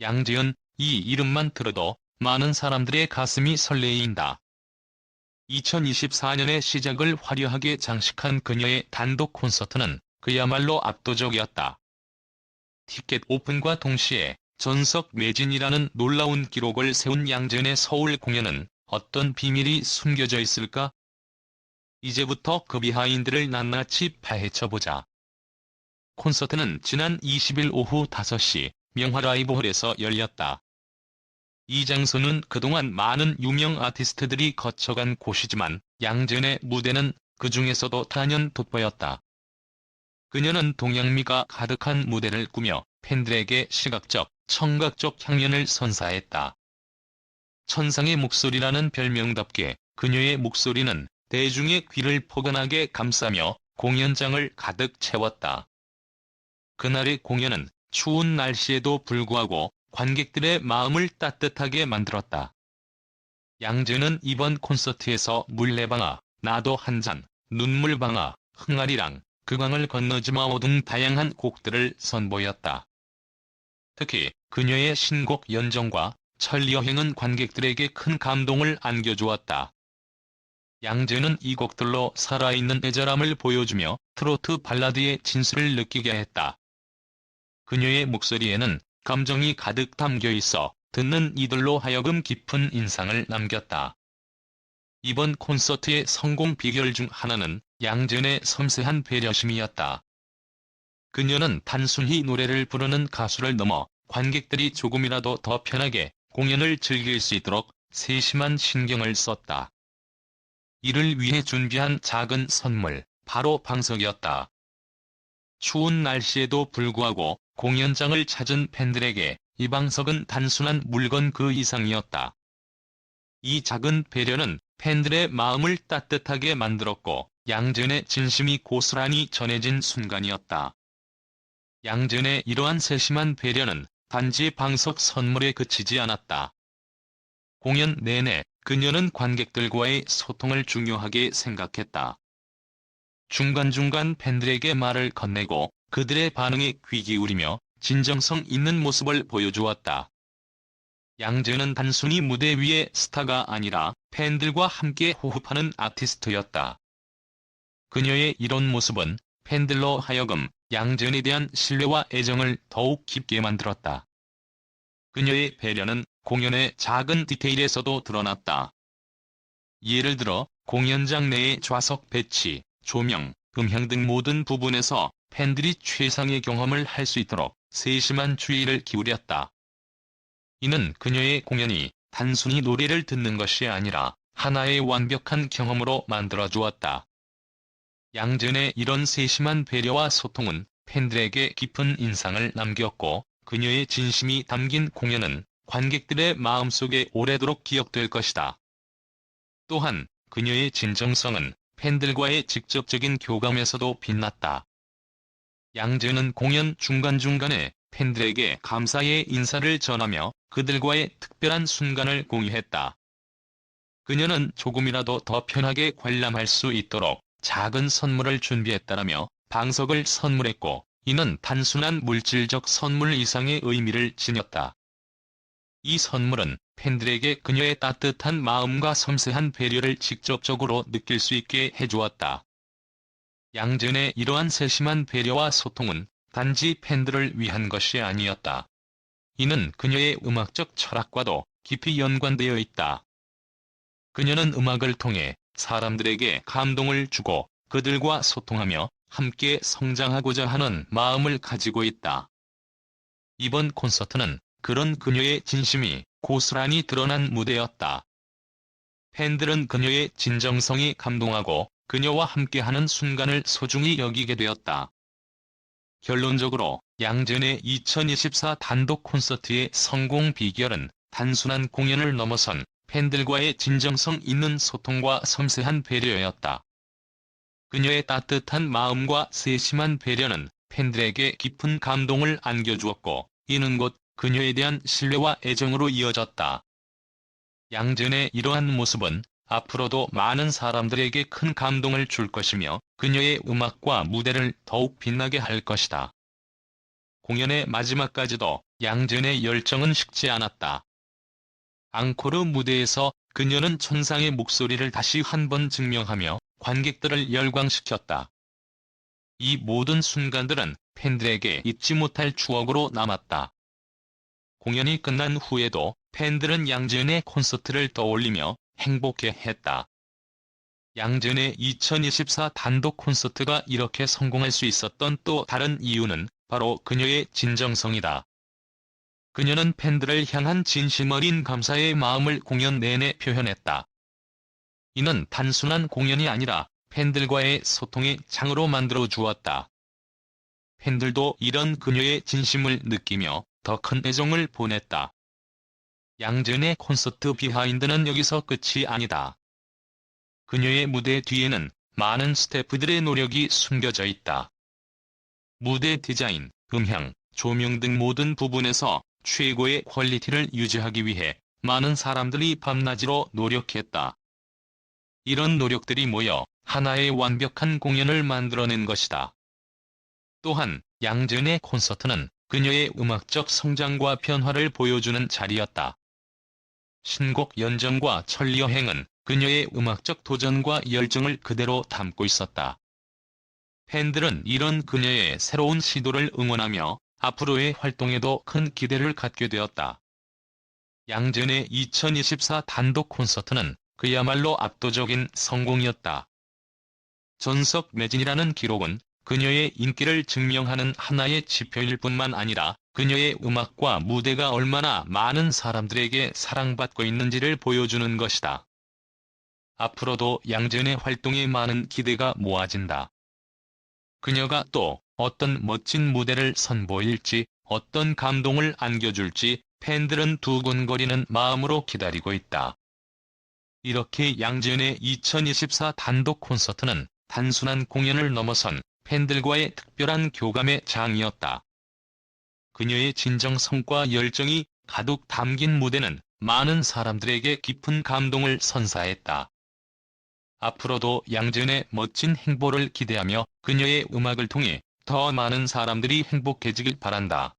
양재은 이 이름만 들어도 많은 사람들의 가슴이 설레인다. 2024년의 시작을 화려하게 장식한 그녀의 단독 콘서트는 그야말로 압도적이었다. 티켓 오픈과 동시에 전석 매진이라는 놀라운 기록을 세운 양재은의 서울 공연은 어떤 비밀이 숨겨져 있을까? 이제부터 그 비하인드를 낱낱이 파헤쳐보자. 콘서트는 지난 20일 오후 5시 명화 라이브홀에서 열렸다. 이 장소는 그동안 많은 유명 아티스트들이 거쳐간 곳이지만 양재은의 무대는 그 중에서도 단연 돋보였다. 그녀는 동양미가 가득한 무대를 꾸며 팬들에게 시각적, 청각적 향연을 선사했다. 천상의 목소리라는 별명답게 그녀의 목소리는 대중의 귀를 포근하게 감싸며 공연장을 가득 채웠다. 그날의 공연은 추운 날씨에도 불구하고 관객들의 마음을 따뜻하게 만들었다. 양재는 이번 콘서트에서 물레방아, 나도 한 잔, 눈물방아, 흥아리랑, 그강을 건너지마오 등 다양한 곡들을 선보였다. 특히 그녀의 신곡 연정과 천리여행은 관객들에게 큰 감동을 안겨주었다. 양재는 이 곡들로 살아있는 애절함을 보여주며 트로트 발라드의 진수를 느끼게 했다. 그녀의 목소리에는 감정이 가득 담겨 있어 듣는 이들로 하여금 깊은 인상을 남겼다. 이번 콘서트의 성공 비결 중 하나는 양재은의 섬세한 배려심이었다. 그녀는 단순히 노래를 부르는 가수를 넘어 관객들이 조금이라도 더 편하게 공연을 즐길 수 있도록 세심한 신경을 썼다. 이를 위해 준비한 작은 선물, 바로 방석이었다. 추운 날씨에도 불구하고 공연장을 찾은 팬들에게 이 방석은 단순한 물건 그 이상이었다. 이 작은 배려는 팬들의 마음을 따뜻하게 만들었고 양전의 진심이 고스란히 전해진 순간이었다. 양전의 이러한 세심한 배려는 단지 방석 선물에 그치지 않았다. 공연 내내 그녀는 관객들과의 소통을 중요하게 생각했다. 중간중간 팬들에게 말을 건네고 그들의 반응에 귀 기울이며 진정성 있는 모습을 보여주었다. 양재는 단순히 무대 위의 스타가 아니라 팬들과 함께 호흡하는 아티스트였다. 그녀의 이런 모습은 팬들로 하여금 양재은에 대한 신뢰와 애정을 더욱 깊게 만들었다. 그녀의 배려는 공연의 작은 디테일에서도 드러났다. 예를 들어 공연장 내의 좌석 배치, 조명, 음향 등 모든 부분에서 팬들이 최상의 경험을 할 수 있도록 세심한 주의를 기울였다. 이는 그녀의 공연이 단순히 노래를 듣는 것이 아니라 하나의 완벽한 경험으로 만들어 주었다. 양전의 이런 세심한 배려와 소통은 팬들에게 깊은 인상을 남겼고 그녀의 진심이 담긴 공연은 관객들의 마음속에 오래도록 기억될 것이다. 또한 그녀의 진정성은 팬들과의 직접적인 교감에서도 빛났다. 양재는 공연 중간중간에 팬들에게 감사의 인사를 전하며 그들과의 특별한 순간을 공유했다. 그녀는 조금이라도 더 편하게 관람할 수 있도록 작은 선물을 준비했다라며 방석을 선물했고 이는 단순한 물질적 선물 이상의 의미를 지녔다. 이 선물은 팬들에게 그녀의 따뜻한 마음과 섬세한 배려를 직접적으로 느낄 수 있게 해주었다. 양전의 이러한 세심한 배려와 소통은 단지 팬들을 위한 것이 아니었다. 이는 그녀의 음악적 철학과도 깊이 연관되어 있다. 그녀는 음악을 통해 사람들에게 감동을 주고 그들과 소통하며 함께 성장하고자 하는 마음을 가지고 있다. 이번 콘서트는 그런 그녀의 진심이 고스란히 드러난 무대였다. 팬들은 그녀의 진정성이 감동하고 그녀와 함께하는 순간을 소중히 여기게 되었다. 결론적으로 양전의 2024 단독 콘서트의 성공 비결은 단순한 공연을 넘어선 팬들과의 진정성 있는 소통과 섬세한 배려였다. 그녀의 따뜻한 마음과 세심한 배려는 팬들에게 깊은 감동을 안겨주었고 이는 곧 그녀에 대한 신뢰와 애정으로 이어졌다. 양전의 이러한 모습은 앞으로도 많은 사람들에게 큰 감동을 줄 것이며 그녀의 음악과 무대를 더욱 빛나게 할 것이다. 공연의 마지막까지도 양전의 열정은 식지 않았다. 앙코르 무대에서 그녀는 천상의 목소리를 다시 한 번 증명하며 관객들을 열광시켰다. 이 모든 순간들은 팬들에게 잊지 못할 추억으로 남았다. 공연이 끝난 후에도 팬들은 양지은의 콘서트를 떠올리며 행복해 했다. 양지은의 2024 단독 콘서트가 이렇게 성공할 수 있었던 또 다른 이유는 바로 그녀의 진정성이다. 그녀는 팬들을 향한 진심 어린 감사의 마음을 공연 내내 표현했다. 이는 단순한 공연이 아니라 팬들과의 소통의 장으로 만들어 주었다. 팬들도 이런 그녀의 진심을 느끼며 더 큰 애정을 보냈다. 양전의 콘서트 비하인드는 여기서 끝이 아니다. 그녀의 무대 뒤에는 많은 스태프들의 노력이 숨겨져 있다. 무대 디자인, 음향, 조명 등 모든 부분에서 최고의 퀄리티를 유지하기 위해 많은 사람들이 밤낮으로 노력했다. 이런 노력들이 모여 하나의 완벽한 공연을 만들어낸 것이다. 또한 양전의 콘서트는 그녀의 음악적 성장과 변화를 보여주는 자리였다. 신곡 연정과 천리여행은 그녀의 음악적 도전과 열정을 그대로 담고 있었다. 팬들은 이런 그녀의 새로운 시도를 응원하며 앞으로의 활동에도 큰 기대를 갖게 되었다. 양전의 2024 단독 콘서트는 그야말로 압도적인 성공이었다. 전석 매진이라는 기록은 그녀의 인기를 증명하는 하나의 지표일 뿐만 아니라 그녀의 음악과 무대가 얼마나 많은 사람들에게 사랑받고 있는지를 보여주는 것이다. 앞으로도 양전의 활동에 많은 기대가 모아진다. 그녀가 또 어떤 멋진 무대를 선보일지 어떤 감동을 안겨줄지 팬들은 두근거리는 마음으로 기다리고 있다. 이렇게 양지은의 2024 단독 콘서트는 단순한 공연을 넘어선 팬들과의 특별한 교감의 장이었다. 그녀의 진정성과 열정이 가득 담긴 무대는 많은 사람들에게 깊은 감동을 선사했다. 앞으로도 양지은의 멋진 행보를 기대하며 그녀의 음악을 통해 더 많은 사람들이 행복해지길 바란다.